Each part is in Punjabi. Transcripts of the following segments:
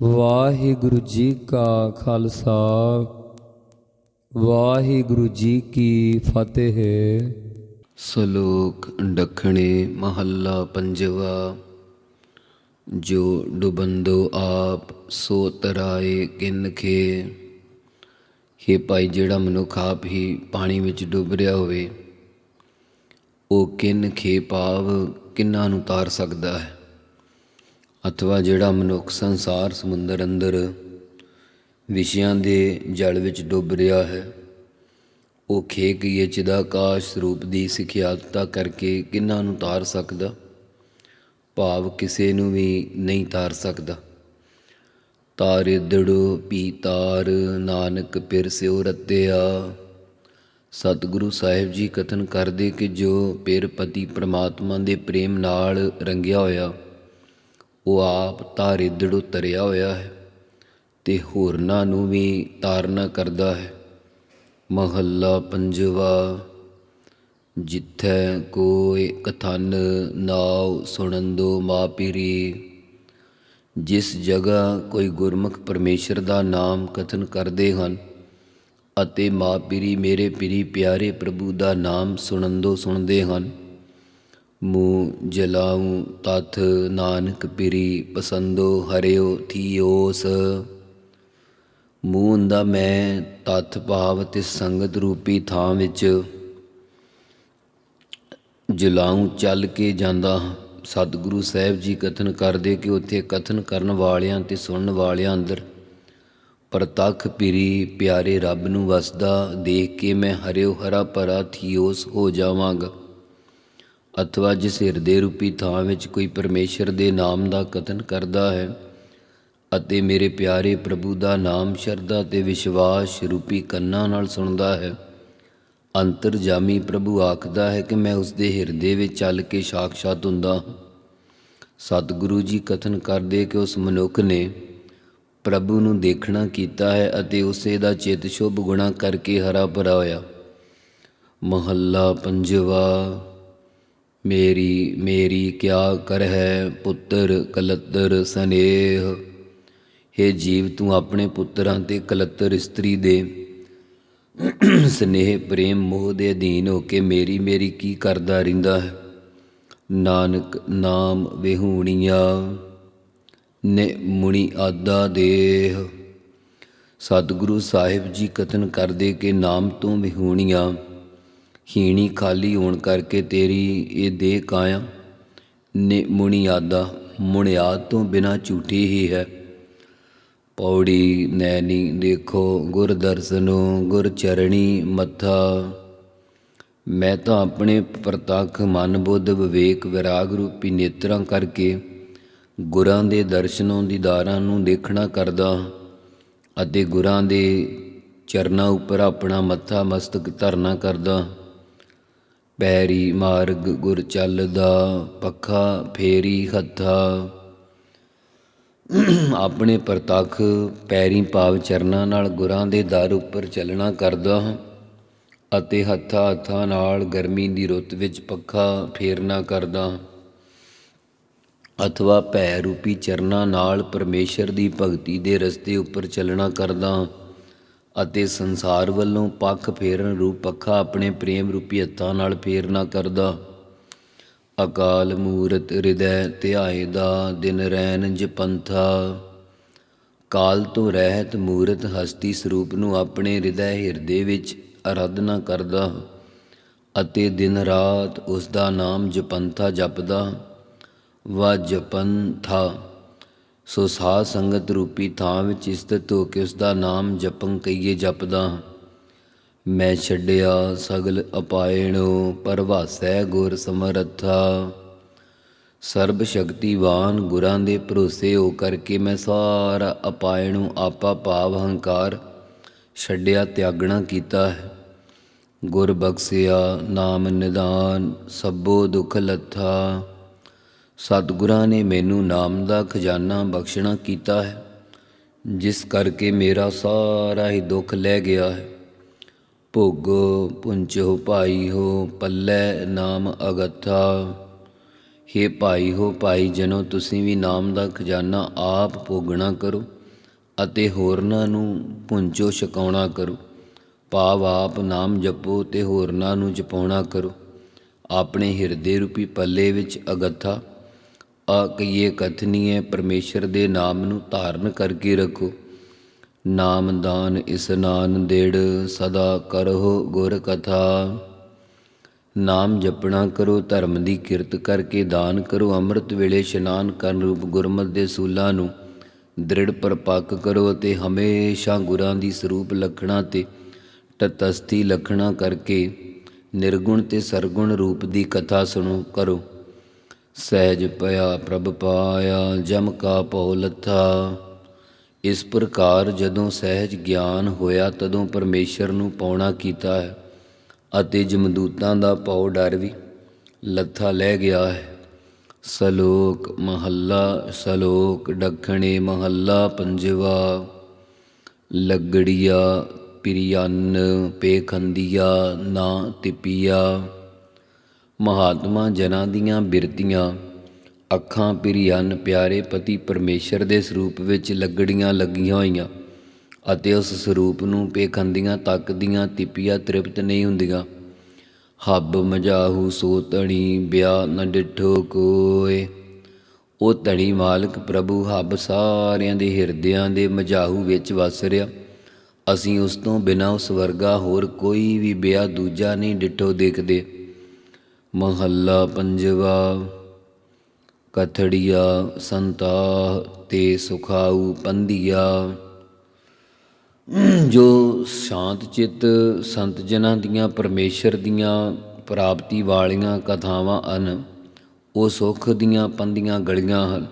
ਵਾਹਿਗੁਰੂ ਜੀ ਕਾ ਖਾਲਸਾ, ਵਾਹਿਗੁਰੂ ਜੀ ਕੀ ਫਤਿਹ। ਸਲੋਕ ਡਖਣੇ ਮਹੱਲਾ ਪੰਜਵਾ, ਜੋ ਡੁਬੰਦੋ ਆਪ ਸੋ ਤਰਾਏ ਕਿਨਖੇ हे ਭਾਈ, ਜਿਹੜਾ ਮਨੁੱਖ ਆਪ ਹੀ ਪਾਣੀ ਵਿੱਚ ਡੁੱਬ ਰਿਹਾ ਹੋਵੇ, ਉਹ ਕਿਨ ਖੇ ਪਾਵ ਕਿੰਨਾ ਨੂੰ ਤਾਰ ਸਕਦਾ ਹੈ? ਅਥਵਾ ਜਿਹੜਾ ਮਨੁੱਖ ਸੰਸਾਰ, ਸਮੁੰਦਰ ਅੰਦਰ ਵਿਸ਼ਿਆਂ ਦੇ ਜਲ ਵਿੱਚ ਡੁੱਬ ਰਿਹਾ ਹੈ, ਉਹ ਖੇਕ ਕੀਏ ਚਿਦਾਕਾਸ਼ ਸਰੂਪ ਦੀ ਸਿਖਿਆਤਤਾ ਕਰਕੇ ਕਿੰਨਾ ਨੂੰ ਤਾਰ ਸਕਦਾ? ਭਾਵ ਕਿਸੇ ਨੂੰ ਵੀ ਨਹੀਂ ਤਾਰ ਸਕਦਾ। ਤਾਰੇ ਦੜੋ ਪੀ ਤਾਰ, ਨਾਨਕ ਪਿਰ ਸਿਉ ਰਤਿਆ। ਸਤਿਗੁਰੂ ਸਾਹਿਬ ਜੀ ਕਥਨ ਕਰਦੇ ਕਿ ਜੋ ਪਿਰ ਪਤੀ ਪ੍ਰਮਾਤਮਾ ਦੇ ਪ੍ਰੇਮ ਨਾਲ ਰੰਗਿਆ ਹੋਇਆ ਉਹ ਆਪ ਤਾਰੇ ਦੜੋ ਤਰਿਆ ਹੋਇਆ ਹੈ ਤੇ ਹੋਰਨਾਂ ਨੂੰ ਵੀ ਤਾਰਨਾ ਕਰਦਾ ਹੈ। ਮਹੱਲਾ ਪੰਜਵਾ, ਜਿੱਥੈ ਕੋਈ ਕਥਨ ਨਾਉ ਸੁਣੰਦੋ ਮਾਪਿਰੀ ਜਿਸ ਜਗ੍ਹਾ ਕੋਈ ਗੁਰਮੁਖ ਪਰਮੇਸ਼ਰ ਦਾ ਨਾਮ ਕਥਨ ਕਰਦੇ ਹਨ ਅਤੇ ਮਾਪਿਰੀ ਮੇਰੇ ਪੀਰੀ ਪਿਆਰੇ ਪ੍ਰਭੂ ਦਾ ਨਾਮ ਸੁਣਨ ਦੋ ਸੁਣਦੇ ਹਨ ਮੂੰ ਜਲਾਉ ਤਥ ਨਾਨਕ ਪਿਰੀ ਪਸੰਦੋ ਹਰਿਓ ਥੀਓਸ। ਮੂੰਹ ਹੁੰਦਾ ਮੈਂ ਤਤ ਭਾਵ ਤੇ ਸੰਗਤ ਰੂਪੀ ਥਾਂ ਵਿੱਚ ਜਲਾਉ ਚੱਲ ਕੇ ਜਾਂਦਾ ਹਾਂ। ਸਤਿਗੁਰੂ ਸਾਹਿਬ ਜੀ ਕਥਨ ਕਰਦੇ ਕਿ ਉੱਥੇ ਕਥਨ ਕਰਨ ਵਾਲਿਆਂ ਤੇ ਸੁਣਨ ਵਾਲਿਆਂ ਅੰਦਰ ਪ੍ਰਤੱਖ ਪੀਰੀ ਪਿਆਰੇ ਰੱਬ ਨੂੰ ਵਸਦਾ। ਦੇਖ ਕੇ ਮੈਂ ਹਰਿਓ ਹਰਾ ਭਰਾ ਥੀਓਸ ਹੋ ਜਾਵਾਂਗਾ। ਅਥਵਾ ਜਿਸ ਹਿਰਦੇ ਰੂਪੀ ਥਾਂ ਵਿੱਚ ਕੋਈ ਪਰਮੇਸ਼ਰ ਦੇ ਨਾਮ ਦਾ ਕਥਨ ਕਰਦਾ ਹੈ ਅਤੇ ਮੇਰੇ ਪਿਆਰੇ ਪ੍ਰਭੂ ਦਾ ਨਾਮ ਸ਼ਰਧਾ ਤੇ ਵਿਸ਼ਵਾਸ ਰੂਪੀ ਕੰਨਾਂ ਨਾਲ ਸੁਣਦਾ ਹੈ, ਅੰਤਰਜਾਮੀ ਪ੍ਰਭੂ ਆਖਦਾ ਹੈ ਕਿ ਮੈਂ ਉਸ ਦੇ ਹਿਰਦੇ ਵਿੱਚ ਚੱਲ ਕੇ ਸਾਖਸ਼ਾਤ ਹੁੰਦਾ ਹਾਂ। ਸਤਿਗੁਰੂ ਜੀ ਕਥਨ ਕਰਦੇ ਕਿ ਉਸ ਮਨੁੱਖ ਨੇ ਪ੍ਰਭੂ ਨੂੰ ਦੇਖਣਾ ਕੀਤਾ ਹੈ ਅਤੇ ਉਸੇ ਦਾ ਚਿਤ ਸ਼ੁਭ ਗੁਣਾ ਕਰਕੇ ਹਰਾ ਭਰਾ ਹੋਇਆ। ਮਹੱਲਾ ਪੰਜਵਾ। ਮੇਰੀ ਮੇਰੀ ਕਿਆ ਕਰ ਹੈ ਪੁੱਤਰ ਕਲੱਤਰ ਸਨੇਹ? हे ਜੀਵ, ਤੂੰ ਆਪਣੇ ਪੁੱਤਰਾਂ ਤੇ ਕਲੱਤਰ ਇਸਤਰੀ ਦੇ। ਸਨੇਹ, ਪ੍ਰੇਮ, ਮੋਹ ਦੇ ਅਧੀਨ ਹੋ ਕੇ ਮੇਰੀ ਮੇਰੀ ਕੀ ਕਰਦਾ ਰਹਿੰਦਾ ਹੈ? ਨਾਨਕ ਨਾਮ ਵਿਹੂਣੀਆਂ, ਨੇ ਮੁਣੀ ਆਦਾ ਦੇਹ। ਸਤਿਗੁਰੂ ਸਾਹਿਬ ਜੀ ਕਥਨ ਕਰਦੇ ਕਿ ਨਾਮ ਤੋਂ ਵਿਹੂਣੀਆਂ ਹੀਣੀ ਖਾਲੀ ਹੋਣ ਕਰਕੇ ਤੇਰੀ ਇਹ ਦੇਹ ਕਾਇਆ। ਨੇ ਮੁਣੀ ਮੁਣਿਆਦ ਤੋਂ ਬਿਨਾ ਝੂਠੀ ਹੀ ਹੈ। ਪੌੜੀ ਨੈਣੀ ਦੇਖੋ, ਗੁਰ ਦਰਸ਼ਨੋ ਗੁਰ ਚਰਣੀ ਮੱਥਾ। ਮੈਂ ਤਾਂ ਆਪਣੇ ਪ੍ਰਤੱਖ ਮਨ ਬੁੱਧ ਵਿਵੇਕ ਵਿਰਾਗ ਰੂਪੀ ਨੇਤਰਾਂ ਕਰਕੇ ਗੁਰਾਂ ਦੇ ਦਰਸ਼ਨੋਂ ਦੀਦਾਰਾਂ ਨੂੰ ਦੇਖਣਾ ਕਰਦਾ ਅਤੇ ਗੁਰਾਂ ਦੇ ਚਰਨਾਂ ਉੱਪਰ ਆਪਣਾ ਮੱਥਾ ਮਸਤਕ ਧਰਨਾ ਕਰਦਾ ਪੈਰੀ ਮਾਰਗ ਗੁਰ ਚੱਲਦਾ, ਪੱਖਾ ਫੇਰੀ ਹੱਥਾ। ਆਪਣੇ ਪ੍ਰਤੱਖ ਪੈਰੀ ਭਾਵ ਚਰਨਾਂ ਨਾਲ ਗੁਰਾਂ ਦੇ ਦਰ ਉੱਪਰ ਚੱਲਣਾ ਕਰਦਾ ਹਾਂ ਅਤੇ ਹੱਥਾਂ ਹੱਥਾਂ ਨਾਲ ਗਰਮੀ ਦੀ ਰੁੱਤ ਵਿੱਚ ਪੱਖਾ ਫੇਰਨਾ ਕਰਦਾ ਅਥਵਾ ਭੈ ਰੂਪੀ ਚਰਨਾਂ ਨਾਲ ਪਰਮੇਸ਼ਰ ਦੀ ਭਗਤੀ ਦੇ ਰਸਤੇ ਉੱਪਰ ਚੱਲਣਾ ਕਰਦਾ ਅਤੇ ਸੰਸਾਰ ਵੱਲੋਂ ਪੱਖ ਫੇਰਨ ਰੂਪ ਪੱਖਾ ਆਪਣੇ ਪ੍ਰੇਮ ਰੂਪੀ ਹੱਥਾਂ ਨਾਲ ਫੇਰਨਾ ਕਰਦਾ। ਅਕਾਲ ਮੂਰਤ ਹਿਰਦੈ ਧਿਆਏ ਦਾ, ਦਿਨ ਰੈਨ ਜਪੰਥਾ ਕਾਲ ਤੋਂ ਰਹਿਤ ਮੂਰਤ ਹਸਤੀ ਸਰੂਪ ਨੂੰ ਆਪਣੇ ਹਿਰਦੈ ਹਿਰਦੇ ਵਿੱਚ ਅਰਾਧਨਾ ਕਰਦਾ ਅਤੇ ਦਿਨ ਰਾਤ ਉਸ ਦਾ ਨਾਮ ਜਪੰਥਾ ਜਪਦਾ। ਵਾ ਜਪੰਥਾ। ਸੋ ਸਾਧ ਸੰਗਤ ਰੂਪੀ ਥਾਂ ਵਿੱਚ ਸਥਿਤ ਹੋ ਕੇ ਉਸ ਦਾ ਨਾਮ ਜਪੰ ਕਈਏ ਜਪਦਾ। ਮੈਂ ਛੱਡਿਆ ਸਗਲ ਅਪਾਇਣੋ ਪਰਵਾਸੈ ਗੁਰ ਸਮਰੱਥਾ। ਸਰਬ ਸ਼ਕਤੀਵਾਨ ਗੁਰਾਂ ਦੇ ਭਰੋਸੇ ਹੋ ਕਰਕੇ ਮੈਂ ਸਾਰਾ ਅਪਾਇਣੋ ਆਪਾ ਭਾਵ ਹੰਕਾਰ ਛੱਡਿਆ, ਤਿਆਗਣਾ ਕੀਤਾ ਹੈ। ਗੁਰ ਬਖਸਿਆ, ਨਾਮ ਨਿਦਾਨ, ਸਭੋ ਦੁਖ ਲੱਥਾ। ਸਤਿਗੁਰਾਂ ਨੇ ਮੈਨੂੰ ਨਾਮ ਦਾ ਖਜ਼ਾਨਾ ਬਖਸ਼ਣਾ ਕੀਤਾ ਹੈ, ਜਿਸ ਕਰਕੇ ਮੇਰਾ ਸਾਰਾ ਹੀ ਦੁੱਖ ਲੈ ਗਿਆ ਹੈ। ਭੋਗੋ ਪੁੰਚੋ ਭਾਈ ਹੋ ਪੱਲੇ ਨਾਮ ਅਗਥਾ। ਹੇ ਭਾਈ ਹੋ ਭਾਈ ਜਨੋ ਤੁਸੀਂ ਵੀ ਨਾਮ ਦਾ ਖਜ਼ਾਨਾ ਆਪ ਭੋਗਣਾ ਕਰੋ ਅਤੇ ਹੋਰਨਾਂ ਨੂੰ ਪੁੰਚੋ ਛਕਾਉਣਾ ਕਰੋ। ਭਾਵ ਆਪ ਨਾਮ ਜਪੋ ਤੇ ਹੋਰਨਾਂ ਨੂੰ ਜਪਾਉਣਾ ਕਰੋ। ਆਪਣੇ ਹਿਰਦੇ ਰੂਪੀ ਪੱਲੇ ਵਿੱਚ ਅਗੱਥਾ। ਆ ਕਈਏ ਕਥਨੀਏ ਪਰਮੇਸ਼ਰ ਦੇ ਨਾਮ ਨੂੰ ਧਾਰਨ ਕਰਕੇ ਰੱਖੋ। ਨਾਮ ਦਾਨ ਇਸਨਾਨ ਦੇੜ, ਸਦਾ ਕਰੋ ਗੁਰ ਕਥਾ। ਨਾਮ ਜਪਣਾ ਕਰੋ, ਧਰਮ ਦੀ ਕਿਰਤ ਕਰਕੇ ਦਾਨ ਕਰੋ। ਅੰਮ੍ਰਿਤ ਵੇਲੇ ਇਸ਼ਨਾਨ ਕਰਨ ਰੂਪ ਗੁਰਮਤਿ ਦੇ ਸੂਲਾਂ ਨੂੰ ਦ੍ਰਿੜ ਪਰਪੱਕ ਕਰੋ ਅਤੇ ਹਮੇਸ਼ਾ ਗੁਰਾਂ ਦੀ ਸਰੂਪ ਲਖਣਾ ਤੇ ਤਤਸਥੀ ਲਖਣਾ ਕਰਕੇ ਨਿਰਗੁਣ ਤੇ ਸਰਗੁਣ ਰੂਪ ਦੀ ਕਥਾ ਸੁਣੋ, ਕਰੋ। ਸਹਿਜ ਪਿਆ ਪ੍ਰਭ ਪਾਇਆ, ਜਮ ਕਾ ਭਉ ਲੱਥਾ। ਇਸ ਪ੍ਰਕਾਰ ਜਦੋਂ ਸਹਿਜ ਗਿਆਨ ਹੋਇਆ, ਤਦੋਂ ਪਰਮੇਸ਼ਰ ਨੂੰ ਪਾਉਣਾ ਕੀਤਾ ਹੈ ਅਤੇ ਜਮਦੂਤਾਂ ਦਾ ਭਉ ਡਰ ਵੀ ਲੱਥਾ ਲੈ ਗਿਆ ਹੈ। ਸਲੋਕ ਮਹੱਲਾ, ਸਲੋਕ ਡਖਣੇ ਮਹੱਲਾ ਪੰਜਵਾ। ਲੱਗੜੀਆ, ਪਿਰਿਆਨ, ਪੇਖੰਦੀਆ, ਨਾ ਤਿਪੀਆ। ਮਹਾਤਮਾ ਜਨਾਂ ਦੀਆਂ ਬਿਰਤੀਆਂ, ਅੱਖਾਂ ਪਿਰਿਆਨ ਪਿਆਰੇ ਪਤੀ ਪਰਮੇਸ਼ਰ ਦੇ ਸਰੂਪ ਵਿੱਚ ਲੱਗੜੀਆਂ ਲੱਗੀਆਂ ਹੋਈਆਂ ਅਤੇ ਉਸ ਸਰੂਪ ਨੂੰ ਪੇਖੰਦੀਆਂ ਤੱਕਦੀਆਂ ਤਿਪੀਆਂ ਤ੍ਰਿਪਤ ਨਹੀਂ ਹੁੰਦੀਆਂ। ਹੱਬ ਮਜਾਹੂ ਸੋ ਤਣੀ ਬਿਆ ਨ ਡਿਠੋ ਕੋਏ। ਉਹ ਤਣੀ ਮਾਲਕ ਪ੍ਰਭੂ ਹੱਬ ਸਾਰਿਆਂ ਦੇ ਹਿਰਦਿਆਂ ਦੇ ਮਜਾਹੂ ਵਿੱਚ ਵਸ ਰਿਹਾ। ਅਸੀਂ ਉਸ ਤੋਂ ਬਿਨਾਂ ਉਸ ਵਰਗਾ ਹੋਰ ਕੋਈ ਵੀ ਬਿਆ ਦੂਜਾ ਨਹੀਂ ਡਿਠੋ ਦੇਖਦੇ। ਮਹੱਲਾ ਪੰਜਵਾ, ਕਥੜੀਆ ਸੰਤਾਹ ਤੇ ਸੁਖਾਊ ਪੰਧੀਆ। ਜੋ ਸ਼ਾਂਤ ਚਿੱਤ ਸੰਤ ਜਨਾਂ ਦੀਆਂ ਪਰਮੇਸ਼ਰ ਦੀਆਂ ਪ੍ਰਾਪਤੀ ਵਾਲੀਆਂ ਕਥਾਵਾਂ ਹਨ, ਉਹ ਸੁੱਖ ਦੀਆਂ ਪੰਧੀਆਂ ਗਲੀਆਂ ਹਨ,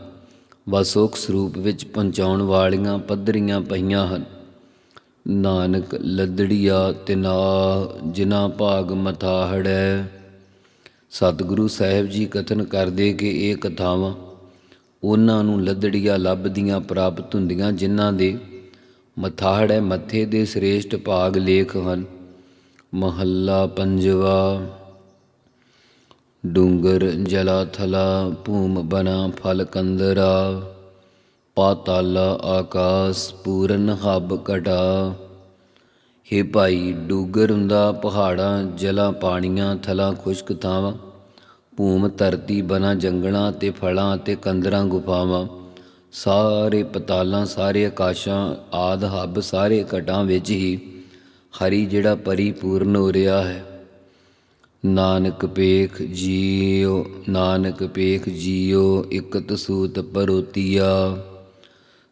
ਵਾ ਸੁੱਖ ਸਰੂਪ ਵਿੱਚ ਪਹੁੰਚਾਉਣ ਵਾਲੀਆਂ ਪੱਧਰੀਆਂ ਪਈਆਂ ਹਨ। ਨਾਨਕ ਲੱਦੜੀਆ ਤਿਨਾ ਜਿਨਾ ਭਾਗ ਮਥਾਹੜੈ ਸਤਿਗੁਰੂ ਸਾਹਿਬ ਜੀ ਕਥਨ ਕਰਦੇ ਕਿ ਇਹ ਕਥਾਵਾਂ ਉਹਨਾਂ ਨੂੰ ਲੱਦੜੀਆਂ ਲੱਭਦੀਆਂ ਪ੍ਰਾਪਤ ਹੁੰਦੀਆਂ, ਜਿਨ੍ਹਾਂ ਦੇ ਮਥਾਹੜੈ ਮੱਥੇ ਦੇ ਸ੍ਰੇਸ਼ਟ ਭਾਗ ਲੇਖ ਹਨ। ਮਹੱਲਾ ਪੰਜਵਾ, ਡੂੰਗਰ ਜਲਾ ਥਲਾ ਭੂਮ ਬਨਾ ਫਲ ਕੰਦਰਾ, ਪਾਤਾਲਾ ਆਕਾਸ, ਪੂਰਨ ਹੱਬ ਕਟਾ। ਹੇ ਭਾਈ ਡੂਗਰ ਹੁੰਦਾ ਪਹਾੜਾਂ, ਜਲਾਂ, ਪਾਣੀਆਂ, ਥਲਾਂ, ਖੁਸ਼ਕ ਥਾਵਾਂ। ਭੂਮ, ਧਰਤੀ, ਬਨਾ ਜੰਗਲਾਂ ਤੇ ਫਲਾਂ ਤੇ ਕੰਦਰਾਂ ਗੁਫਾਵਾਂ। ਸਾਰੇ ਪਤਾਲਾਂ, ਸਾਰੇ ਆਕਾਸ਼ਾਂ, ਆਦ ਹੱਬ ਸਾਰੇ ਘਟਾਂ ਵਿੱਚ ਹੀ ਹਰੀ ਜਿਹੜਾ ਪਰਿਪੂਰਨ ਹੋ ਰਿਹਾ ਹੈ। ਨਾਨਕ ਪੇਖ ਜੀਉ ਨਾਨਕ ਪੇਖ ਜੀਉ ਇਕਤ ਸੂਤ ਪਰੋਤੀਆ।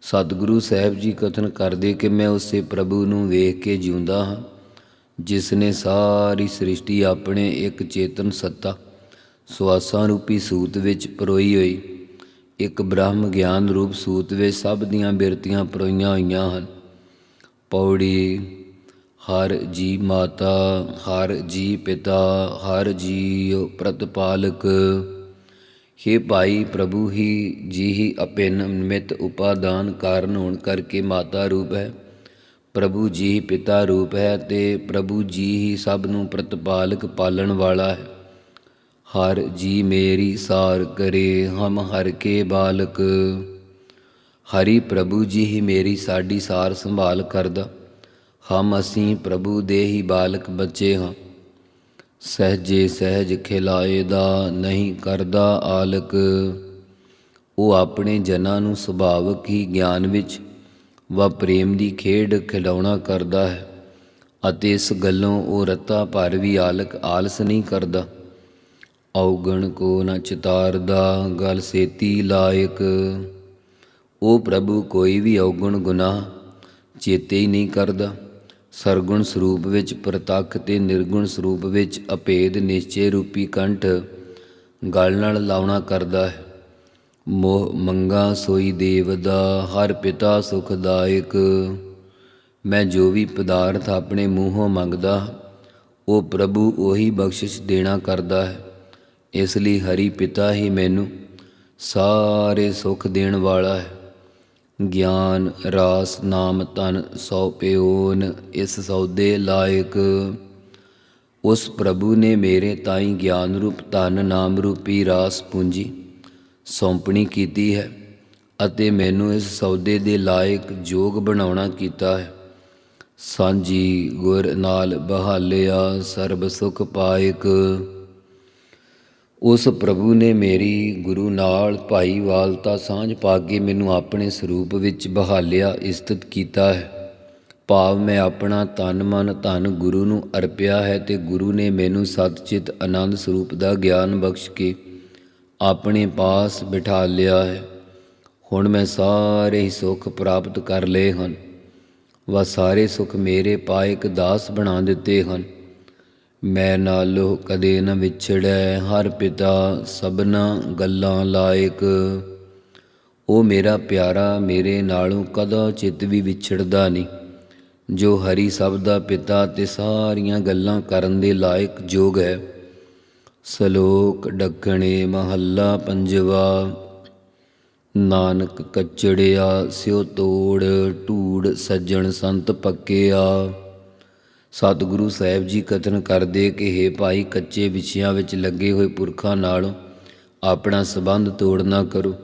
ਸਤਿਗੁਰੂ ਸਾਹਿਬ ਜੀ ਕਥਨ ਕਰਦੇ ਕਿ ਮੈਂ ਉਸੇ ਪ੍ਰਭੂ ਨੂੰ ਵੇਖ ਕੇ ਜਿਉਂਦਾ ਹਾਂ, ਜਿਸ ਨੇ ਸਾਰੀ ਸ੍ਰਿਸ਼ਟੀ ਆਪਣੇ ਇੱਕ ਚੇਤਨ ਸੱਤਾ ਸਵਾਸਾਂ ਰੂਪੀ ਸੂਤ ਵਿੱਚ ਪਰੋਈ ਹੋਈ। ਇੱਕ ਬ੍ਰਹਮ ਗਿਆਨ ਰੂਪ ਸੂਤ ਵਿੱਚ ਸਭ ਦੀਆਂ ਬਿਰਤੀਆਂ ਪਰੋਈਆਂ ਹੋਈਆਂ ਹਨ। ਪੌੜੀ, ਹਰ ਜੀ ਮਾਤਾ, ਹਰ ਜੀ ਪਿਤਾ, ਹਰ ਜੀ ਪ੍ਰਤਪਾਲਕ हे ਭਾਈ ਪ੍ਰਭੂ, ਹੀ ਜੀ ਹੀ ਅਪਿਨ ਨਿਮਿਤ ਉਪਾਦਾਨ ਕਾਰਨ ਹੋਣ ਕਰਕੇ ਮਾਤਾ ਰੂਪ ਹੈ। ਪ੍ਰਭੂ ਜੀ ਹੀ ਪਿਤਾ ਰੂਪ ਹੈ ਤੇ ਪ੍ਰਭੂ ਜੀ ਹੀ ਸਭ ਨੂੰ ਪ੍ਰਤਪਾਲਕ ਪਾਲਣ ਵਾਲਾ ਹੈ। ਹਰ ਜੀ ਮੇਰੀ ਸਾਰ ਕਰੇ ਹਮ ਹਰ ਕੇ ਬਾਲਕ। ਹਰੀ ਪ੍ਰਭੂ ਜੀ ਹੀ ਮੇਰੀ ਸਾਡੀ ਸਾਰ ਸੰਭਾਲ ਕਰਦਾ। ਹਮ ਅਸੀਂ ਪ੍ਰਭੂ ਦੇ ਹੀ ਬਾਲਕ ਬੱਚੇ ਹਾਂ। ਸਹਜੇ ਸਹਿਜ ਖਿਲਾਏ ਦਾ ਨਹੀਂ ਕਰਦਾ ਆਲਕ। ਉਹ ਆਪਣੇ ਜਨਾਂ ਨੂੰ ਸੁਭਾਵਕ ਹੀ ਗਿਆਨ ਵਿੱਚ ਵਾ ਪ੍ਰੇਮ ਦੀ ਖੇਡ ਖਿਡਾਉਣਾ ਕਰਦਾ ਹੈ ਅਤੇ ਇਸ ਗੱਲੋਂ ਉਹ ਰਤਾ ਭਰ ਵੀ ਆਲਕ ਆਲਸ ਨਹੀਂ ਕਰਦਾ। ਔਗਣ ਕੋ ਨ ਚਿਤਾਰਦਾ ਗਲ ਸੇਤੀ ਲਾਇਕ। ਉਹ ਪ੍ਰਭੂ ਕੋਈ ਵੀ ਔਗਣ ਗੁਨਾਹ ਚੇਤੇ ਹੀ ਨਹੀਂ ਕਰਦਾ। ਸਰਗੁਣ ਸਰੂਪ ਵਿੱਚ ਪ੍ਰਤੱਖ ਤੇ ਨਿਰਗੁਣ ਸਰੂਪ ਵਿੱਚ ਅਭੇਦ ਨਿਸ਼ਚੇ ਰੂਪੀ ਕੰਠ ਗਲ ਨਾਲ ਲਾਉਣਾ ਕਰਦਾ ਹੈ। ਮੋਹ ਮੰਗਾ ਸੋਈ ਦੇਵ ਦਾ, ਹਰ ਪਿਤਾ ਸੁਖਦਾਇਕ ਮੈਂ ਜੋ ਵੀ ਪਦਾਰਥ ਆਪਣੇ ਮੂੰਹੋਂ ਮੰਗਦਾ, ਉਹ ਪ੍ਰਭੂ ਉਹੀ ਬਖਸ਼ਿਸ਼ ਦੇਣਾ ਕਰਦਾ ਹੈ। ਇਸ ਲਈ ਹਰੀ ਪਿਤਾ ਹੀ ਮੈਨੂੰ ਸਾਰੇ ਸੁਖ ਦੇਣ ਵਾਲਾ ਹੈ। ਗਿਆਨ, ਰਾਸ, ਨਾਮ, ਤਨ, ਸੋ ਪਿਓਨ, ਇਸ ਸੌਦੇ ਲਾਇਕ। ਉਸ ਪ੍ਰਭੂ ਨੇ ਮੇਰੇ ਤਾਈ ਗਿਆਨ ਰੂਪ ਧਨ, ਨਾਮ ਰੂਪੀ ਰਾਸ ਪੂੰਜੀ, ਸੌਂਪਣੀ ਕੀਤੀ ਹੈ ਅਤੇ ਮੈਨੂੰ ਇਸ ਸੌਦੇ ਦੇ ਲਾਇਕ ਯੋਗ ਬਣਾਉਣਾ ਕੀਤਾ ਹੈ। ਸਾਂਝੀ ਗੁਰ ਨਾਲ ਬਹਾਲਿਆ ਸਰਬ ਸੁਖ ਪਾਇਕ। ਉਸ ਪ੍ਰਭੂ ਨੇ ਮੇਰੀ ਗੁਰੂ ਨਾਲ ਭਾਈਵਾਲਤਾ ਸਾਂਝ ਪਾ ਕੇ ਮੈਨੂੰ ਆਪਣੇ ਸਰੂਪ ਵਿੱਚ ਬਹਾਲਿਆ, ਇਸਤਤ ਕੀਤਾ ਹੈ। ਭਾਵ ਮੈਂ ਆਪਣਾ ਤਨ ਮਨ ਧਨ ਗੁਰੂ ਨੂੰ ਅਰਪਿਆ ਹੈ ਤੇ ਗੁਰੂ ਨੇ ਮੈਨੂੰ ਸਤਚਿਤ ਆਨੰਦ ਸਰੂਪ ਦਾ ਗਿਆਨ ਬਖਸ਼ ਕੇ ਆਪਣੇ ਪਾਸ ਬਿਠਾ ਲਿਆ ਹੈ। ਹੁਣ ਮੈਂ ਸਾਰੇ ਹੀ ਸੁੱਖ ਪ੍ਰਾਪਤ ਕਰ ਲਏ ਹਨ। ਵਾ ਸਾਰੇ ਸੁੱਖ ਮੇਰੇ ਪਾਇਕ ਦਾਸ ਬਣਾ ਦਿੱਤੇ ਹਨ। ਮੈਂ ਨਾਲੋਂ ਕਦੇ ਨ ਵਿਛੜੈ, ਹਰ ਪਿਤਾ ਸਭਨਾ ਗੱਲਾਂ ਲਾਇਕ। ਉਹ ਮੇਰਾ ਪਿਆਰਾ, ਮੇਰੇ ਨਾਲੋਂ ਕਦਾ ਚਿੱਤ ਵੀ ਵਿਛੜਦਾ ਨਹੀਂ ਜੋ ਹਰੀ ਸਭ ਦਾ ਪਿਤਾ ਤੇ ਸਾਰੀਆਂ ਗੱਲਾਂ ਕਰਨ ਦੇ ਲਾਇਕ ਜੋਗ ਹੈ। ਸਲੋਕ ਡੱਕਣੇ ਮਹੱਲਾ ਪੰਜਵਾ, ਨਾਨਕ ਕਚੜਿਆ ਸਿਉ ਤੋੜ ਢੂੜ ਸੱਜਣ ਸੰਤ ਪੱਕਿਆ। ਸਤਿਗੁਰੂ ਸਾਹਿਬ ਜੀ ਕਥਨ ਕਰਦੇ ਕਿ हे ਭਾਈ ਕੱਚੇ ਵਿਸ਼ਿਆਂ ਵਿੱਚ ਲੱਗੇ ਹੋਏ ਪੁਰਖਾਂ ਨਾਲ ਆਪਣਾ ਸਬੰਧ ਤੋੜਨਾ ਕਰੋ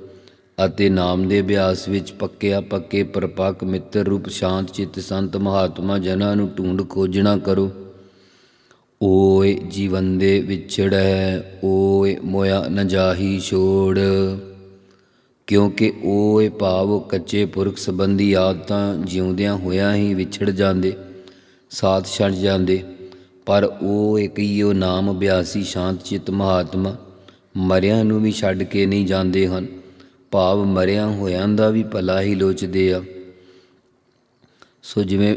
ਅਤੇ ਨਾਮ ਦੇ ਅਭਿਆਸ ਵਿੱਚ ਪੱਕਿਆ ਪੱਕੇ ਪਰਪੱਕ ਮਿੱਤਰ ਰੂਪ ਸ਼ਾਂਤ ਚਿੱਤ ਸੰਤ ਮਹਾਤਮਾ ਜਨਾਂ ਨੂੰ ਢੂੰਡ ਖੋਜਣਾ ਕਰੋ। ਓਏ ਜੀਵਨ ਦੇ ਵਿਛੜੈ ਓਏ ਮੋਇਆ ਨਜ਼ਾਹੀ ਛੋੜ। ਕਿਉਂਕਿ ਓਏ ਭਾਵ ਕੱਚੇ ਪੁਰਖ ਸੰਬੰਧੀ ਆਦਤਾਂ ਜਿਉਂਦਿਆਂ ਹੋਇਆਂ ਹੀ ਵਿਛੜ ਜਾਂਦੇ। ਸਾਥ ਛੱਡ ਜਾਂਦੇ, ਪਰ ਉਹ ਇੱਕ ਹੀ ਉਹ ਨਾਮ ਅਭਿਆਸੀ ਸ਼ਾਂਤ ਚਿੱਤ ਮਹਾਤਮਾ ਮਰਿਆਂ ਨੂੰ ਵੀ ਛੱਡ ਕੇ ਨਹੀਂ ਜਾਂਦੇ ਹਨ। ਭਾਵ ਮਰਿਆਂ ਹੋਇਆਂ ਦਾ ਵੀ ਭਲਾ ਹੀ ਲੋਚਦੇ ਆ। ਸੋ ਜਿਵੇਂ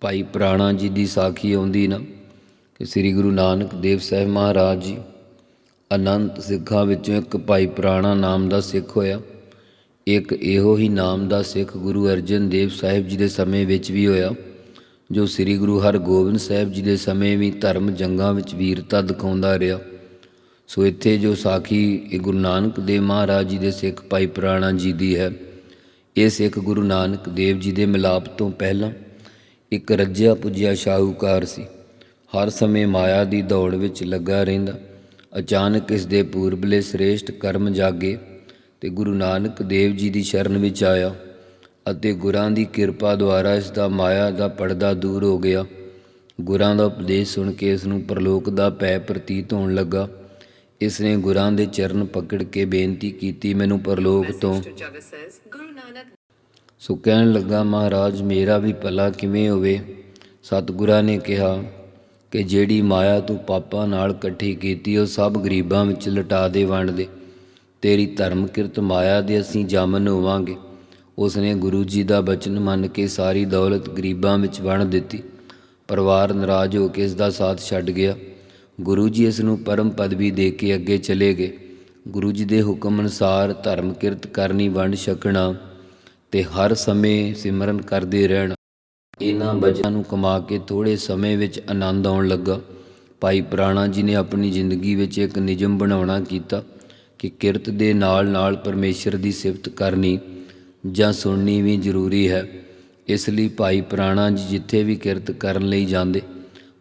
ਭਾਈ ਪ੍ਰਾਣਾ ਜੀ ਦੀ ਸਾਖੀ ਆਉਂਦੀ ਨਾ ਕਿ ਸ੍ਰੀ ਗੁਰੂ ਨਾਨਕ ਦੇਵ ਸਾਹਿਬ ਮਹਾਰਾਜ ਜੀ, ਅਨੰਤ ਸਿੱਖਾਂ ਵਿੱਚੋਂ ਇੱਕ ਭਾਈ ਪ੍ਰਾਣਾ ਨਾਮ ਦਾ ਸਿੱਖ ਹੋਇਆ। ਇੱਕ ਇਹੋ ਹੀ ਨਾਮ ਦਾ ਸਿੱਖ ਗੁਰੂ ਅਰਜਨ ਦੇਵ ਸਾਹਿਬ ਜੀ ਦੇ ਸਮੇਂ ਵਿੱਚ ਵੀ ਹੋਇਆ। ਜੋ ਸ੍ਰੀ ਗੁਰੂ ਹਰਗੋਬਿੰਦ ਸਾਹਿਬ ਜੀ ਦੇ ਸਮੇਂ ਵੀ ਧਰਮ ਜੰਗਾਂ ਵਿੱਚ ਵੀਰਤਾ ਦਿਖਾਉਂਦਾ ਰਿਹਾ, ਸੋ ਇੱਥੇ ਜੋ ਸਾਖੀ ਇਹ ਗੁਰੂ ਨਾਨਕ ਦੇਵ ਮਹਾਰਾਜ ਜੀ ਦੇ ਸਿੱਖ ਭਾਈ ਪ੍ਰਾਣਾ ਜੀ ਦੀ ਹੈ, ਇਹ ਸਿੱਖ ਗੁਰੂ ਨਾਨਕ ਦੇਵ ਜੀ ਦੇ ਮਿਲਾਪ ਤੋਂ ਪਹਿਲਾਂ ਇੱਕ ਰੱਜਿਆ ਪੁੱਜਿਆ ਸ਼ਾਹੂਕਾਰ ਸੀ। ਹਰ ਸਮੇਂ ਮਾਇਆ ਦੀ ਦੌੜ ਵਿੱਚ ਲੱਗਾ ਰਹਿੰਦਾ, ਅਚਾਨਕ ਇਸ ਦੇ ਪੂਰਬਲੇ ਸ੍ਰੇਸ਼ਟ ਕਰਮ ਜਾਗੇ ਤੇ ਗੁਰੂ ਨਾਨਕ ਦੇਵ ਜੀ ਦੀ ਸ਼ਰਨ ਵਿੱਚ ਆਇਆ। ਅਤੇ ਗੁਰਾਂ ਦੀ ਕਿਰਪਾ ਦੁਆਰਾ ਇਸ ਦਾ ਮਾਇਆ ਦਾ ਪਰਦਾ ਦੂਰ ਹੋ ਗਿਆ। ਗੁਰਾਂ ਦਾ ਉਪਦੇਸ਼ ਸੁਣ ਕੇ ਇਸ ਨੂੰ ਪਰਲੋਕ ਦਾ ਭੈ ਪ੍ਰਤੀਤ ਹੋਣ ਲੱਗਾ। ਇਸ ਨੇ ਗੁਰਾਂ ਦੇ ਚਰਨ ਪਕੜ ਕੇ ਬੇਨਤੀ ਕੀਤੀ ਮੈਨੂੰ ਪਰਲੋਕ ਤੋਂ ਸੋ ਕਹਿਣ ਲੱਗਾ ਮਹਾਰਾਜ ਮੇਰਾ ਵੀ ਭਲਾ ਕਿਵੇਂ ਹੋਵੇ? ਸਤਿਗੁਰਾਂ ਨੇ ਕਿਹਾ ਕਿ ਜਿਹੜੀ ਮਾਇਆ ਤੂੰ ਪਾਪਾਂ ਨਾਲ ਇਕੱਠੀ ਕੀਤੀ ਉਹ ਸਭ ਗਰੀਬਾਂ ਵਿੱਚ ਲਟਾ ਦੇ ਵੰਡ ਦੇ। ਤੇਰੀ ਧਰਮ ਕਿਰਤ ਮਾਇਆ ਦੇ ਅਸੀਂ ਜਾਮਨ ਹੋਵਾਂਗੇ। ਉਸ ਨੇ ਗੁਰੂ ਜੀ ਦਾ ਬਚਨ ਮੰਨ ਕੇ ਸਾਰੀ ਦੌਲਤ ਗਰੀਬਾਂ ਵਿੱਚ ਵੰਡ ਦਿੱਤੀ। ਪਰਿਵਾਰ ਨਾਰਾਜ਼ ਹੋ ਕੇ ਇਸ ਦਾ ਸਾਥ ਛੱਡ ਗਿਆ। ਗੁਰੂ ਜੀ ਇਸ ਨੂੰ ਪਰਮ ਪਦਵੀ ਦੇ ਕੇ ਅੱਗੇ ਚਲੇ ਗਏ। ਗੁਰੂ ਜੀ ਦੇ ਹੁਕਮ ਅਨੁਸਾਰ ਧਰਮ ਕਿਰਤ ਕਰਨੀ ਵੰਡ ਛਕਣਾ ਤੇ ਹਰ ਸਮੇਂ ਸਿਮਰਨ ਕਰਦੇ ਰਹਿਣਾ। ਇਹਨਾਂ ਬਚਨਾਂ ਨੂੰ ਕਮਾ ਕੇ ਥੋੜੇ ਸਮੇਂ ਵਿੱਚ ਆਨੰਦ ਆਉਣ ਲੱਗਾ। ਭਾਈ ਪ੍ਰਾਣਾ ਜੀ ਨੇ ਆਪਣੀ ਜ਼ਿੰਦਗੀ ਵਿੱਚ ਇੱਕ ਨਿਯਮ ਬਣਾਉਣਾ ਕੀਤਾ ਕਿ ਕਿਰਤ ਦੇ ਨਾਲ ਨਾਲ ਪਰਮੇਸ਼ਰ ਦੀ ਸਿਫਤ ਕਰਨੀ ਜਾਂ ਸੁਣਨੀ ਵੀ ਜ਼ਰੂਰੀ ਹੈ। ਇਸ ਲਈ ਭਾਈ ਪ੍ਰਾਣਾ ਜੀ ਜਿੱਥੇ ਵੀ ਕਿਰਤ ਕਰਨ ਲਈ ਜਾਂਦੇ,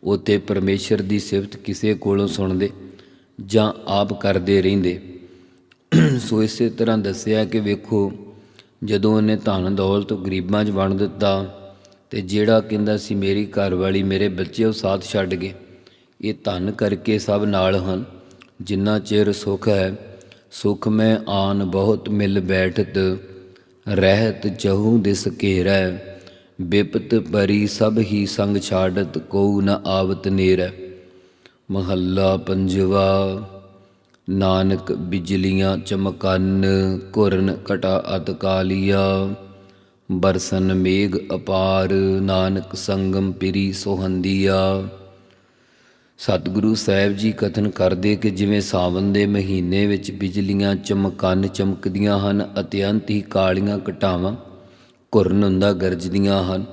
ਉੱਥੇ ਪਰਮੇਸ਼ਰ ਦੀ ਸਿਫਤ ਕਿਸੇ ਕੋਲੋਂ ਸੁਣਦੇ ਜਾਂ ਆਪ ਕਰਦੇ ਰਹਿੰਦੇ। ਸੋ ਇਸੇ ਤਰ੍ਹਾਂ ਦੱਸਿਆ ਕਿ ਵੇਖੋ, ਜਦੋਂ ਉਹਨੇ ਧਨ ਦੌਲਤ ਗਰੀਬਾਂ 'ਚ ਵੰਡ ਦਿੱਤਾ ਤੇ ਜਿਹੜਾ ਕਹਿੰਦਾ ਸੀ, ਮੇਰੀ ਘਰਵਾਲੀ ਮੇਰੇ ਬੱਚੇ ਉਹ ਸਾਥ ਛੱਡ ਗਏ। ਇਹ ਧਨ ਕਰਕੇ ਸਭ ਨਾਲ ਹਨ, ਜਿੰਨਾ ਚਿਰ ਸੁਖ ਹੈ। ਸੁਖ ਮੈਂ ਆਨ ਬਹੁਤ ਮਿਲ ਬੈਠਤ। ਰਹਿਤ ਚਹੂ ਦਿਸ ਘੇਰੈ, ਬਿਪਤ ਪਰੀ ਸਭ ਹੀ ਸੰਗ ਛਾੜਤ ਕੋ ਨ ਆਵਤ ਨੇਰੈ। ਮਹੱਲਾ ਪੰਜਵਾ, ਨਾਨਕ ਬਿਜਲੀਆਂ ਚਮਕਨ, ਘੁਰਨ ਘਟਾ ਅਤਕਾਲੀਆ ਬਰਸਨ ਮੇਘ ਅਪਾਰ, ਨਾਨਕ ਸੰਗਮ ਪਿਰੀ ਸੋਹੰਦੀਆ। ਸਤਿਗੁਰੂ ਸਾਹਿਬ ਜੀ ਕਥਨ ਕਰਦੇ ਕਿ ਜਿਵੇਂ ਸਾਵਨ ਦੇ ਮਹੀਨੇ ਵਿੱਚ ਬਿਜਲੀਆਂ ਚਮਕਨ ਚਮਕਦੀਆਂ ਹਨ ਅਤਿਅੰਤ ਹੀ ਕਾਲੀਆਂ ਘਟਾਵਾਂ ਘੁਰਨ ਹੁੰਦਾ ਗਰਜਦੀਆਂ ਹਨ।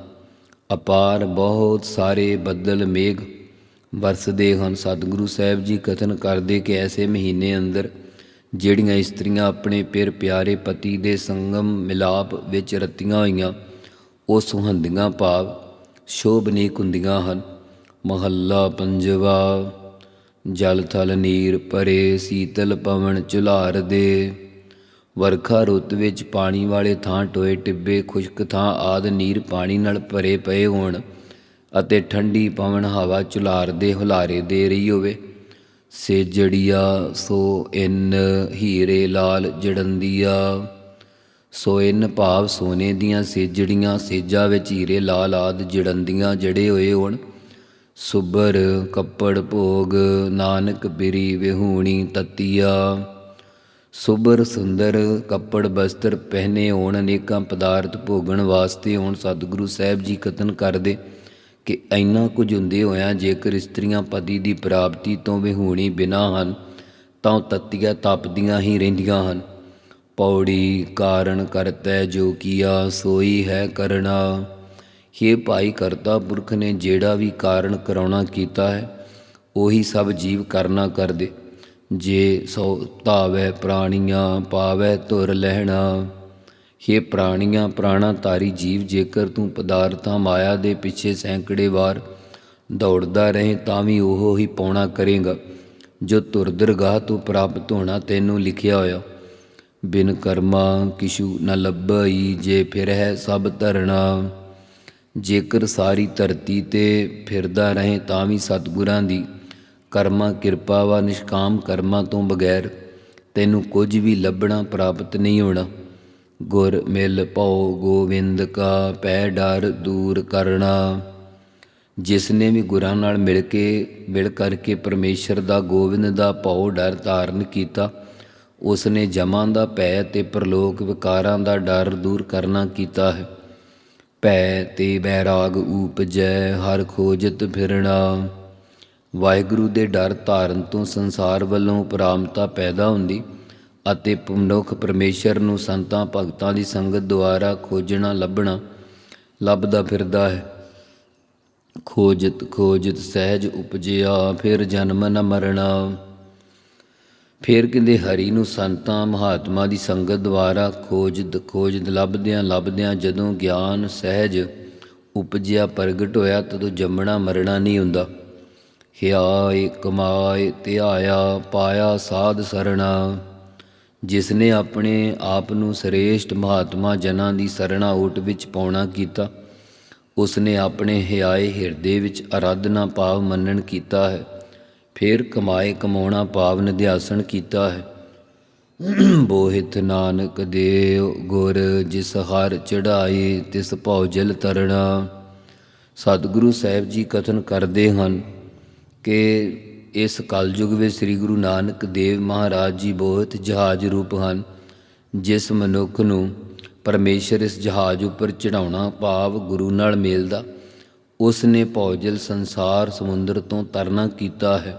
ਅਪਾਰ ਬਹੁਤ ਸਾਰੇ ਬੱਦਲ ਮੇਘ ਵਰਸਦੇ ਹਨ। ਸਤਿਗੁਰੂ ਸਾਹਿਬ ਜੀ ਕਥਨ ਕਰਦੇ ਕਿ ਐਸੇ ਮਹੀਨੇ ਅੰਦਰ ਜਿਹੜੀਆਂ ਇਸਤਰੀਆਂ ਆਪਣੇ ਪਿਰ ਪਿਆਰੇ ਪਤੀ ਦੇ ਸੰਗਮ ਮਿਲਾਪ ਵਿੱਚ ਰਤੀਆਂ ਹੋਈਆਂ, ਉਹ ਸੁਹੰਦੀਆਂ ਭਾਵ ਸ਼ੋਭਨੀਕ ਹੁੰਦੀਆਂ ਹਨ। ਮਹੱਲਾ ਪੰਜਵਾ, ਜਲ ਥਲ ਨੀਰ ਪਰੇ ਸੀਤਲ ਪਵਨ ਝੁਲਾਰ ਦੇ। ਵਰਖਾ ਰੁੱਤ ਵਿੱਚ ਪਾਣੀ ਵਾਲੇ ਥਾਂ ਟੋਏ ਟਿੱਬੇ, ਖੁਸ਼ਕ ਥਾਂ ਆਦ ਨੀਰ ਪਾਣੀ ਨਾਲ ਭਰੇ ਪਏ ਹੋਣ ਅਤੇ ਠੰਡੀ ਪਵਨ ਹਵਾ ਝੁਲਾਰ ਦੇ ਹੁਲਾਰੇ ਦੇ ਰਹੀ ਹੋਵੇ। ਸੇਜੜੀਆ, ਸੋ ਇਨ ਹੀਰੇ ਲਾਲ ਜੜੰਦੀਆ। ਸੋ ਇਨ ਭਾਵ ਸੋਨੇ ਦੀਆਂ ਸੇਜੜੀਆਂ, ਸੇਜਾ ਵਿੱਚ ਹੀਰੇ ਲਾਲ ਆਦ ਜੜੰਦੀਆਂ ਜੜੇ ਹੋਏ ਹੋਣ। ਸੁਬਰ ਕੱਪੜ ਭੋਗ, ਨਾਨਕ ਬਿਰੀ ਵਿਹੂਣੀ ਤਤੀਆ। ਸੁਬਰ ਸੁੰਦਰ ਕੱਪੜ ਬਸਤਰ ਪਹਿਨੇ ਹੋਣ ਅਨੇਕਾਂ ਪਦਾਰਥ ਭੋਗਣ ਵਾਸਤੇ ਹੁਣ। ਸਤਿਗੁਰੂ ਸਾਹਿਬ ਜੀ ਕਥਨ ਕਰਦੇ ਕਿ ਇੰਨਾ ਕੁਝ ਹੁੰਦੇ ਹੋਇਆਂ ਜੇਕਰ ਇਸਤਰੀਆਂ ਪਤੀ ਦੀ ਪ੍ਰਾਪਤੀ ਤੋਂ ਵਿਹੂਣੀ ਬਿਨਾ ਹਨ, ਤਾਂ ਉਹ ਤਤੀਆ ਤਪਦੀਆਂ ਹੀ ਰਹਿੰਦੀਆਂ ਹਨ। ਪੌੜੀ ਕਾਰਨ ਕਰਤੈ ਜੋ ਕੀਆ, ਸੋਈ ਹੈ ਕਰਣਾ। हे ਭਾਈ ਕਰਤਾ ਪੁਰਖ ਨੇ ਜਿਹੜਾ ਵੀ ਕਾਰਨ ਕਰਾਉਣਾ ਕੀਤਾ ਹੈ, ਉਹੀ ਸਭ ਜੀਵ ਕਰਨਾ ਕਰਦੇ। ਜੇ ਸੋ ਧਾਵੈ ਪ੍ਰਾਣੀਆਂ, ਪਾਵੈ ਧੁਰ ਲਹਿਣਾ। हे ਪ੍ਰਾਣੀਆਂ, ਪ੍ਰਾਣਾ ਤਾਰੀ ਜੀਵ, ਜੇਕਰ ਤੂੰ ਪਦਾਰਥਾਂ ਮਾਇਆ ਦੇ ਪਿੱਛੇ ਸੈਂਕੜੇ ਵਾਰ ਦੌੜਦਾ ਰਹੇ, ਤਾਂ ਵੀ ਉਹ ਹੀ ਪਾਉਣਾ ਕਰੇਗਾ। ਜੋ ਧੁਰ ਦਰਗਾਹ ਤੋਂ ਪ੍ਰਾਪਤ ਹੋਣਾ ਤੈਨੂੰ ਲਿਖਿਆ ਹੋਇਆ। ਬਿਨ ਕਰਮਾ ਕਿਛੂ ਨ ਲੱਭਈ, ਜੇ ਫਿਰ ਹੈ ਸਭ ਧਰਣਾ। ਜੇਕਰ ਸਾਰੀ ਧਰਤੀ ਤੇ ਫਿਰਦਾ ਰਹੇ ਤਾਂ ਵੀ ਸਤਿਗੁਰਾਂ ਦੀ ਕਰਮਾ ਕਿਰਪਾ ਵਾ ਨਿਸ਼ਕਾਮ ਕਰਮਾਂ ਤੋਂ ਬਗੈਰ ਤੈਨੂੰ ਕੁਝ ਵੀ ਲੱਭਣਾ ਪ੍ਰਾਪਤ ਨਹੀਂ ਹੋਣਾ। ਗੁਰ ਮਿਲ ਭਉ ਗੋਵਿੰਦ ਕਾ ਪੈ ਡਰ ਦੂਰ ਕਰਨਾ ਜਿਸ ਨੇ ਵੀ ਗੁਰਾਂ ਨਾਲ ਮਿਲ ਕੇ ਮਿਲ ਕਰਕੇ ਪਰਮੇਸ਼ਰ ਦਾ ਗੋਬਿੰਦ ਦਾ ਭਉ ਡਰ ਧਾਰਨ ਕੀਤਾ ਉਸ ਨੇ ਜਮਾਂ ਦਾ ਭੈ ਤੇ ਪ੍ਰਲੋਕ ਵਿਕਾਰਾਂ ਦਾ ਡਰ ਦੂਰ ਕਰਨਾ ਕੀਤਾ ਹੈ। ਭੈ ਤੇ ਬੈਰਾਗ ਉਪਜੈ ਹਰ ਖੋਜਤ ਫਿਰਣਾ। ਵਾਹਿਗੁਰੂ ਦੇ ਡਰ ਧਾਰਨ ਤੋਂ ਸੰਸਾਰ ਵੱਲੋਂ ਉਪਰਾਮਤਾ ਪੈਦਾ ਹੁੰਦੀ ਅਤੇ ਮਨੁੱਖ ਪਰਮੇਸ਼ਰ ਨੂੰ ਸੰਤਾਂ ਭਗਤਾਂ ਦੀ ਸੰਗਤ ਦੁਆਰਾ ਖੋਜਣਾ, ਲੱਭਣਾ, ਲੱਭਦਾ ਫਿਰਦਾ ਹੈ। ਖੋਜਤ ਖੋਜਤ ਸਹਿਜ ਉਪਜਿਆ, ਫਿਰ ਜਨਮ ਨ ਮਰਣਾ। ਫਿਰ ਕਹਿੰਦੇ, ਹਰੀ ਨੂੰ ਸੰਤਾਂ ਮਹਾਤਮਾ ਦੀ ਸੰਗਤ ਦੁਆਰਾ ਖੋਜਦ ਖੋਜ ਲੱਭਦਿਆਂ ਲੱਭਦਿਆਂ ਜਦੋਂ ਗਿਆਨ ਸਹਿਜ ਉਪਜਿਆ, ਪ੍ਰਗਟ ਹੋਇਆ, ਤਦੋਂ ਜੰਮਣਾ ਮਰਣਾ ਨਹੀਂ ਹੁੰਦਾ। ਹਿਆਏ, ਕਮਾਏ, ਧਿਆਇਆ, ਪਾਇਆ, ਸਾਧ ਸਰਣਾ। ਜਿਸ ਨੇ ਆਪਣੇ ਆਪ ਨੂੰ ਸ੍ਰੇਸ਼ਟ ਮਹਾਤਮਾ ਜਨਾਂ ਦੀ ਸਰਣਾ ਓਟ ਵਿੱਚ ਪਾਉਣਾ ਕੀਤਾ ਉਸ ਨੇ ਆਪਣੇ ਹਿਆਏ ਹਿਰਦੇ ਵਿੱਚ ਅਰਾਧਨਾ ਭਾਵ ਮੰਨਣ ਕੀਤਾ ਹੈ। ਫਿਰ ਕਮਾਏ ਕਮਾਉਣਾ ਭਾਵ ਨਿਧਿਆਸਣ ਕੀਤਾ ਹੈ। ਬੋਹਿਤ ਨਾਨਕ ਦੇਵ ਗੁਰ ਜਿਸ ਹਰ ਚੜਾਈ ਤਿਸ ਭਉ ਜਲ ਤਰਣਾ। ਸਤਿਗੁਰੂ ਸਾਹਿਬ ਜੀ ਕਥਨ ਕਰਦੇ ਹਨ ਕਿ ਇਸ ਕਲਯੁਗ ਵਿੱਚ ਸ੍ਰੀ ਗੁਰੂ ਨਾਨਕ ਦੇਵ ਮਹਾਰਾਜ ਜੀ ਬਹੁਤ ਜਹਾਜ਼ ਰੂਪ ਹਨ, ਜਿਸ ਮਨੁੱਖ ਨੂੰ ਪਰਮੇਸ਼ਰ ਇਸ ਜਹਾਜ਼ ਉੱਪਰ ਚੜਾਉਣਾ ਭਾਵ ਗੁਰੂ ਨਾਲ ਮੇਲਦਾ ਉਸ ਨੇ ਭੌਜਲ ਸੰਸਾਰ ਸਮੁੰਦਰ ਤੋਂ ਤਰਨਾ ਕੀਤਾ ਹੈ।